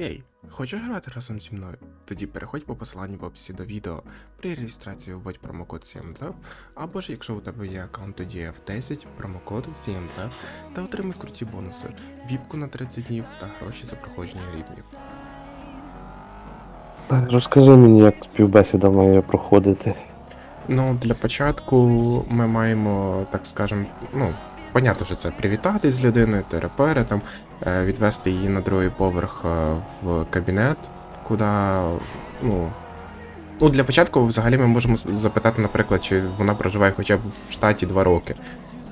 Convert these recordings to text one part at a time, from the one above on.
Ей, хочеш грати разом зі мною? Тоді переходь по посиланню в описі до відео. При реєстрації вводь промокод CMDEV, або ж якщо у тебе є аккаунт тоді F10, промокод CMDEV та отримай круті бонуси, віпку на 30 днів та гроші за проходження рівнів. Розкажи мені, як співбесіда має проходити. Ну, для початку ми маємо, так скажем, ну, понятно, що це привітатись з людиною, терапери, там, е, відвести її на другий поверх е, в кабінет, куди, ну. Ну, для початку взагалі ми можемо запитати, наприклад, чи вона проживає хоча б в штаті 2 роки.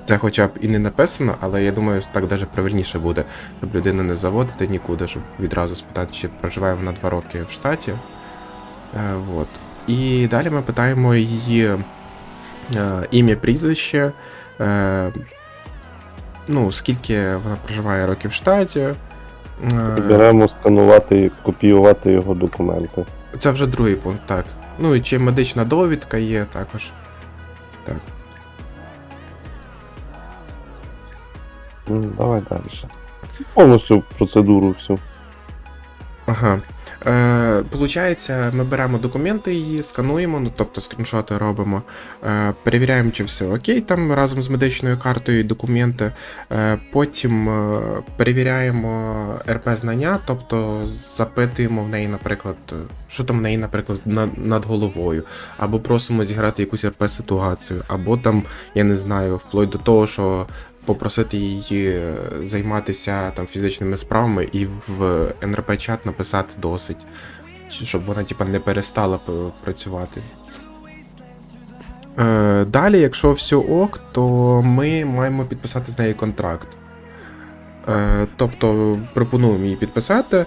Це хоча б і не написано, але я думаю, так даже правильніше буде, щоб людину не заводити нікуди, щоб відразу спитати, чи проживає вона 2 роки в штаті. Е, вот. І далі ми питаємо її е, ім'я, прізвище, е, ну, скільки вона проживає років в штаті. Е, беремо сканувати і копіювати його документи. Це вже другий пункт, так. Ну і чи медична довідка є також. Так. Ну, давай далі. Повністю процедуру всю. Ага. Е, Получається, ми беремо документи її, скануємо, ну тобто скріншоти робимо, е, перевіряємо, чи все окей, там разом з медичною картою і документи. Е, потім перевіряємо РП знання, тобто запитуємо в неї, наприклад, що там в неї, наприклад, над, над головою, або просимо зіграти якусь РП ситуацію, або там, я не знаю, вплоть до того, що попросити її е, займатися там фізичними справами і в НРП-чат написати досить, щоб вона типа не перестала працювати. Е, далі, якщо все ок, то ми маємо підписати з нею контракт. Е, тобто пропонуємо їй підписати.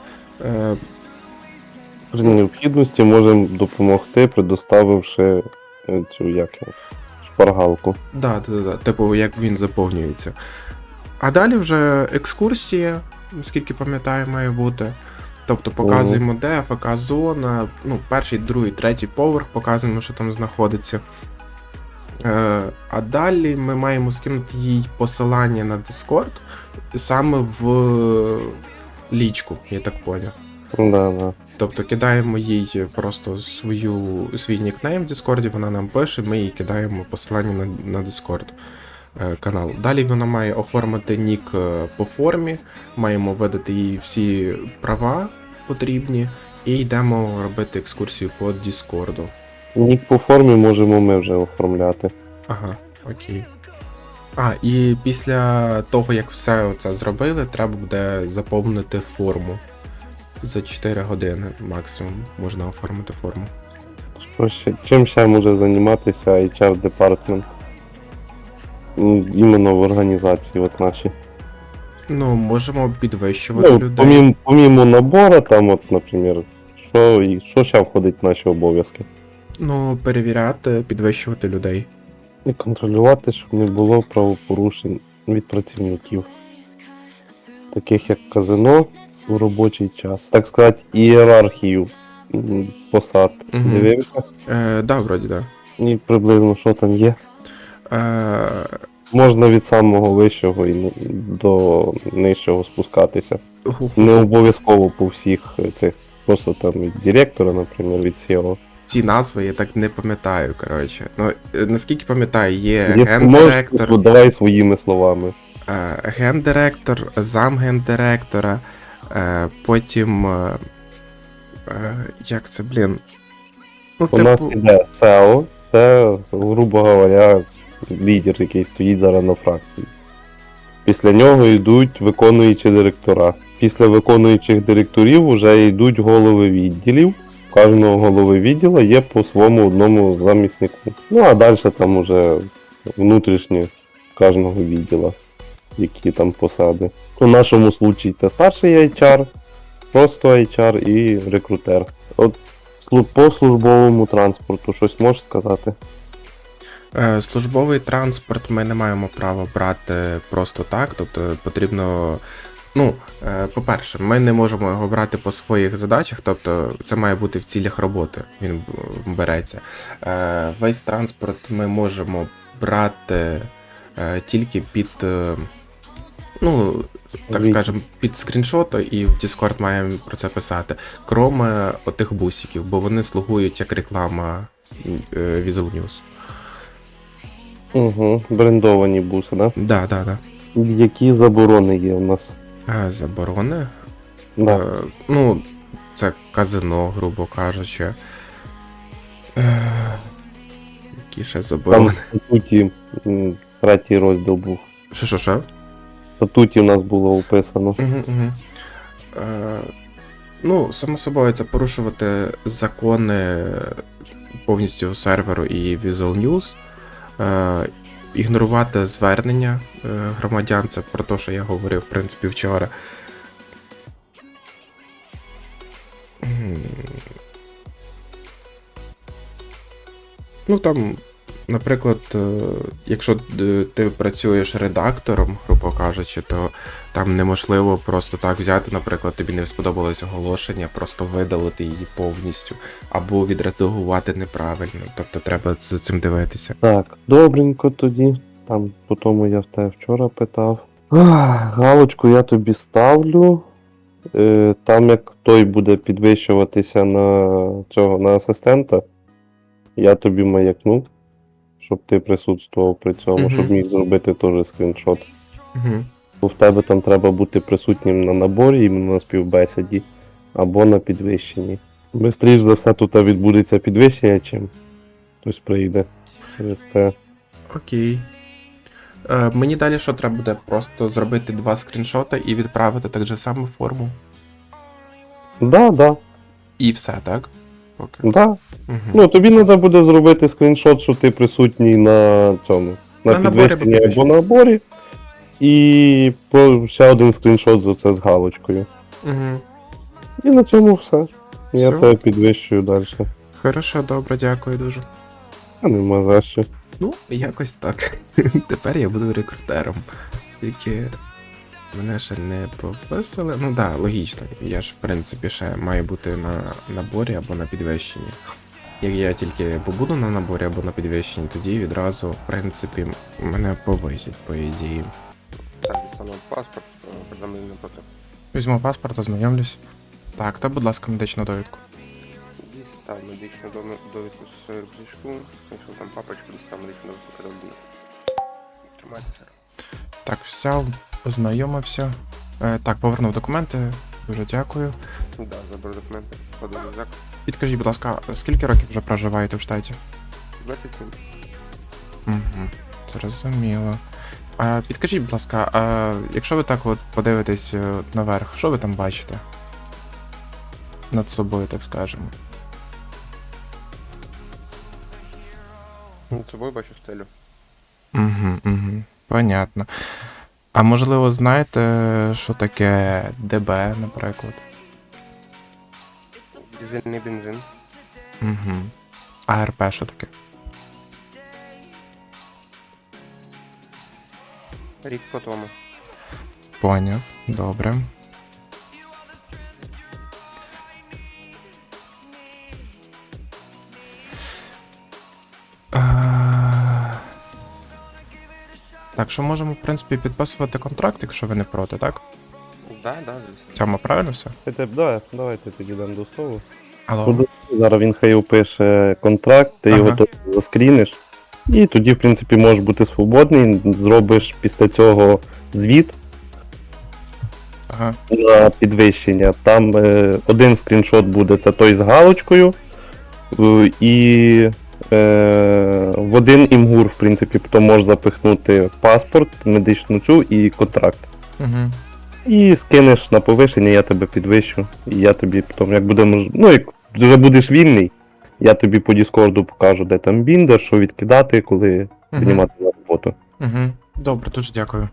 При необхідності можемо допомогти, предоставивши цю як його, шпаргалку. Да, да, да, типу, як він заповнюється. А далі вже екскурсія, скільки пам'ятаю, має бути. Тобто показуємо, де ФК зона, ну, перший, другий, третій поверх, показуємо, що там знаходиться. Е, а далі ми маємо скинути їй посилання на Discord саме в лічку, я так поняв. Да, да. Тобто кидаємо їй просто свою, свій нікнейм в Дискорді, вона нам пише, ми їй кидаємо посилання на, на Discord е, канал. Далі вона має оформити нік е, по формі, маємо видати їй всі права потрібні, і йдемо робити екскурсію по Діскорду. Нік по формі можемо ми вже оформляти. Ага, окей. А, і після того, як все це зробили, треба буде заповнити форму. За 4 години максимум можна оформити форму. Що ще, чим ще може займатися HR департмент? Іменно в організації, от наші. Ну, можемо підвищувати Ну, людей. помім, помімо набору, там, от, наприклад, що, і- що ще входить в наші обов'язки? Ну, перевіряти, підвищувати людей. І контролювати, щоб не було правопорушень від працівників, таких як казино у робочий час. Так сказати, ієрархію посад. Дивився? Е, да, вроді, да. І приблизно що там є. Е, Можна від самого вищого і до нижчого спускатися. Не обов'язково по всіх цих. Просто там від директора, наприклад, від SEO. ці назви я так не пам'ятаю, коротше. Ну, е, наскільки пам'ятаю, є гендиректор, можеш, давай своїми словами. гендиректор, замгендиректора, потім. Е, е, як це, блін? Ну, У нас іде SEO, це, грубо говоря, лідер, який стоїть зараз на фракції. Після нього йдуть виконуючі директора. Після виконуючих директорів вже йдуть голови відділів. У кожного голови відділу є по своєму одному заміснику. Ну а далі там уже внутрішні кожного відділу, які там посади. У нашому случаї це старший HR, просто HR і рекрутер. От По службовому транспорту щось можеш сказати? Е, Службовий транспорт ми не маємо права брати просто так. Тобто потрібно. Ну, е, по-перше, ми не можемо його брати по своїх задачах, тобто це має бути в цілях роботи. Він береться. Е, Весь транспорт ми можемо брати тільки під Ну, так скажем, під скріншото і в Discord маємо про це писати. Кроме отих бусиків, бо вони слугують як реклама е, Visual News. Угу. Брендовані буси, да? Да, да, да. Які заборони є у нас? А заборони? Да. Е, ну, це казино, грубо кажучи. Е, які ще Там заборони? в статуті м, третій розділ був. Що, що, що? Статуті у нас було описано. Угу, угу. Е, ну, само собою, це порушувати закони повністю серверу і Visual News. Е, ігнорувати звернення е, громадян, це про те, що я говорив, в принципі, вчора. Ну там, наприклад, е, якщо е, ти працюєш редактором, грубо кажучи, то там неможливо просто так взяти, наприклад, тобі не сподобалось оголошення, просто видалити її повністю, або відредагувати неправильно. Тобто треба за цим дивитися. Так, добренько тоді. Там по тому я в тебе вчора питав. Ах, Галочку я тобі ставлю. Е, Там як той буде підвищуватися на цього на асистента, я тобі маякну, щоб ти присутствував при цьому, Мгм. щоб міг зробити теж скріншот. Угу. Бо в тебе там треба бути присутнім на наборі, іменно на співбесіді, або на підвищенні. Бистріш за все тут відбудеться підвищення, чим хтось прийде. Через це. Окей. Е, мені далі що треба буде? Просто зробити два скріншоти і відправити так же само форму. Да, да, І все, так? Поки. да. Угу. Ну тобі треба буде зробити скріншот, що ти присутній на цьому. На, На підвищенні або підвищенні. наборі. І ще один скріншот за це з галочкою. Угу. І на цьому все. Я Все. тебе підвищую далі. Хорошо, добре, дякую дуже. А нема за що. Ну, якось так. Тепер я буду рекрутером. Тільки мене ще не повисили. Ну так, да, логічно. Я ж, в принципі, ще маю бути на наборі або на підвищенні. Як я тільки побуду на наборі або на підвищенні, тоді відразу, в принципі, мене повисять, по ідеї. Так, дістану паспорт, е, передам не проти. Візьму паспорт, ознайомлюсь. Так, та, будь ласка, медичну довідку. Дістав медичну довідку з рюкзачку, знайшов там папочку, дістав медичну довідку передав. Тримайтеся. Так, все, ознайомився. Е, так, повернув документи. Дуже дякую. Да, заберу документи, рюкзак. Підкажіть, будь ласка, скільки років вже проживаєте в штаті? 27. Угу, зрозуміло. А, підкажіть, будь ласка, а якщо ви так от подивитесь е, наверх, що ви там бачите? Над собою, так скажемо. Над собою бачу стелю. Угу, угу, понятно. А можливо, знаєте, що таке ДБ, наприклад? Дизельний бензин. Угу. А РП що таке? Рік по тому. Поняв, добре. Так, що можемо, в принципі, підписувати контракт, якщо ви не проти, так? Да, да, звісно. Тьома, правильно все? Давайте, да, давайте підійдемо до сову. Алло. Буду- Зараз він хай опише контракт, ти Ага. його тут заскріниш. І тоді, в принципі, можеш бути свободний, зробиш після цього звіт Ага. на підвищення. Там е, один скріншот буде це той з галочкою. е, І в один імгур, в принципі, то можеш запихнути паспорт, медичну цю і контракт. Угу. І скинеш на повишення, я тебе підвищу. І я тобі потім, як буде мож... ну, як вже будеш вільний, я тобі по Діскорду покажу, де там біндер, що відкидати, коли Угу. приймати на роботу. Угу. Добре, дуже дякую.